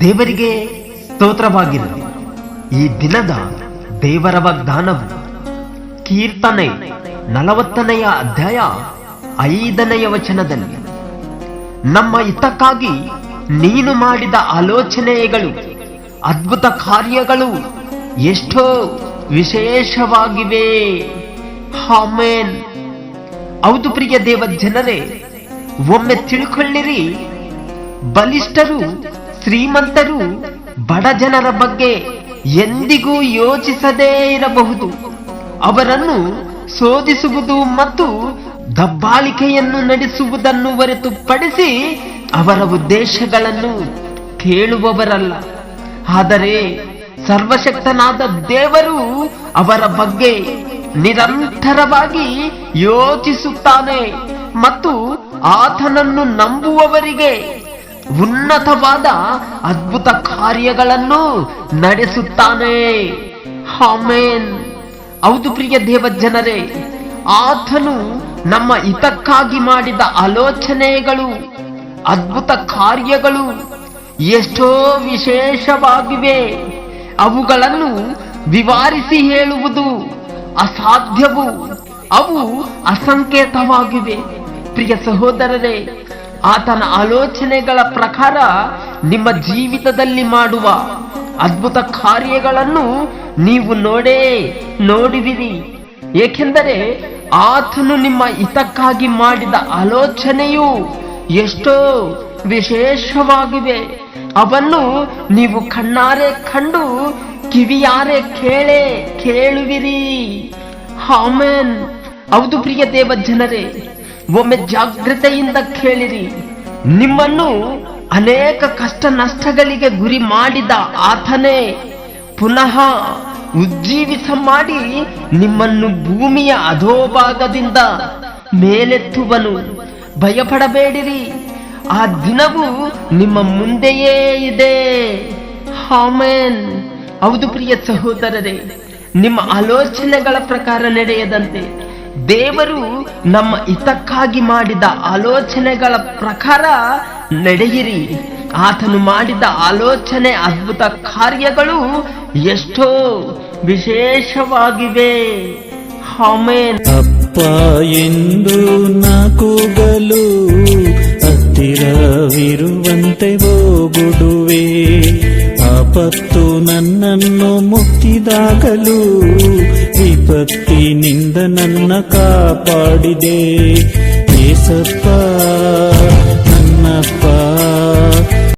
ದೇವರಿಗೆ ಸ್ತೋತ್ರವಾಗಿರಲಿ ಈ ದಿನದ ದೇವರ ವಾಗ್ದಾನವು ಕೀರ್ತನೆ ನಲವತ್ತನೆಯ ಅಧ್ಯಾಯ ಐದನೆಯ ವಚನದಲ್ಲಿ, ನಮ್ಮ ಹಿತಕ್ಕಾಗಿ ನೀನು ಮಾಡಿದ ಆಲೋಚನೆಗಳು, ಅದ್ಭುತ ಕಾರ್ಯಗಳು ಎಷ್ಟೋ ವಿಶೇಷವಾಗಿವೆ. ಆಮೇನ್. ಹೌದು ಪ್ರಿಯ ದೇವ ಜನರೇ, ಒಮ್ಮೆ ತಿಳ್ಕೊಳ್ಳಿರಿ, ಬಲಿಷ್ಠರು, ಶ್ರೀಮಂತರು, ಬಡ ಜನರ ಬಗ್ಗೆ ಎಂದಿಗೂ ಯೋಚಿಸದೇ ಇರಬಹುದು. ಅವರನ್ನು ಶೋಧಿಸುವುದು ಮತ್ತು ದಬ್ಬಾಳಿಕೆಯನ್ನು ನಡೆಸುವುದನ್ನು ಹೊರತುಪಡಿಸಿ ಅವರ ಉದ್ದೇಶಗಳನ್ನು ಕೇಳುವವರಲ್ಲ. ಆದರೆ ಸರ್ವಶಕ್ತನಾದ ದೇವರು ಅವರ ಬಗ್ಗೆ ನಿರಂತರವಾಗಿ ಯೋಚಿಸುತ್ತಾನೆ ಮತ್ತು ಆತನನ್ನು ನಂಬುವವರಿಗೆ ಉನ್ನತವಾದ ಅದ್ಭುತ ಕಾರ್ಯಗಳನ್ನು ನಡೆಸುತ್ತಾನೆ. ಹಾಮೇನ್ ಹೌದು ಪ್ರಿಯ ದೇವಜ್ಜನರೇ ಜನರೇ ಆತನು ನಮ್ಮ ಹಿತಕ್ಕಾಗಿ ಮಾಡಿದ ಆಲೋಚನೆಗಳು, ಅದ್ಭುತ ಕಾರ್ಯಗಳು ಎಷ್ಟೋ ವಿಶೇಷವಾಗಿವೆ. ಅವುಗಳನ್ನು ವಿವರಿಸಿ ಹೇಳುವುದು ಅಸಾಧ್ಯವು, ಅವು ಅಸಂಕೇತವಾಗಿವೆ. ಪ್ರಿಯ ಸಹೋದರರೇ, ಆತನ ಆಲೋಚನೆಗಳ ಪ್ರಕಾರ ನಿಮ್ಮ ಜೀವಿತದಲ್ಲಿ ಮಾಡುವ ಅದ್ಭುತ ಕಾರ್ಯಗಳನ್ನು ನೀವು ನೋಡೇ ನೋಡುವಿರಿ ಏಕೆಂದರೆ ಆತನು ನಿಮ್ಮ ಹಿತಕ್ಕಾಗಿ ಮಾಡಿದ ಆಲೋಚನೆಯು ಎಷ್ಟೋ ವಿಶೇಷವಾಗಿವೆ. ಅವನ್ನು ನೀವು ಕಣ್ಣಾರೆ ಕಂಡು ಕಿವಿಯಾರೆ ಕೇಳೆ, ಕೇಳುವಿರಿ. ಹಾಮೆನ್ ಹೌದು ಪ್ರಿಯ ದೇವ ಜನರೇ ಒಮ್ಮೆ ಜಾಗ್ರತೆಯಿಂದ ಕೇಳಿರಿ. ನಿಮ್ಮನ್ನು ಅನೇಕ ಕಷ್ಟ ನಷ್ಟಗಳಿಗೆ ಗುರಿ ಮಾಡಿದ ಆತನೇ ಪುನಃ ಉಜ್ಜೀವಿಸ ಮಾಡಿ ನಿಮ್ಮನ್ನು ಭೂಮಿಯ ಅಧೋಭಾಗದಿಂದ ಮೇಲೆತ್ತುವನು. ಭಯಪಡಬೇಡಿರಿ. ಆ ದಿನವು ನಿಮ್ಮ ಮುಂದೆಯೇ ಇದೆ. ಆಮೇನ್. ಹೌದು ಪ್ರಿಯ ಸಹೋದರರೇ, ನಿಮ್ಮ ಆಲೋಚನೆಗಳ ಪ್ರಕಾರ ನಡೆಯದಂತೆ ದೇವರು ನಮ್ಮ ಹಿತಕ್ಕಾಗಿ ಮಾಡಿದ ಆಲೋಚನೆಗಳ ಪ್ರಕಾರ ನಡೆಯಿರಿ. ಆತನು ಮಾಡಿದ ಆಲೋಚನೆ ಅದ್ಭುತ ಕಾರ್ಯಗಳು ಎಷ್ಟೋ ವಿಶೇಷವಾಗಿವೆ. ಅಪ್ಪ ಎಂದು ನಕುಗಲು ಕೂಗಲು ಹತ್ತಿರವಿರುವಂತೆ ಹೋಗುಡುವೆ. ವಿಪತ್ತು ನನ್ನನ್ನು ಮುತ್ತಿದಾಗಲೂ ವಿಪತ್ತಿನಿಂದ ನನ್ನ ಕಾಪಾಡಿದೆ ಏಸಪ್ಪ ನನ್ನಪ್ಪ.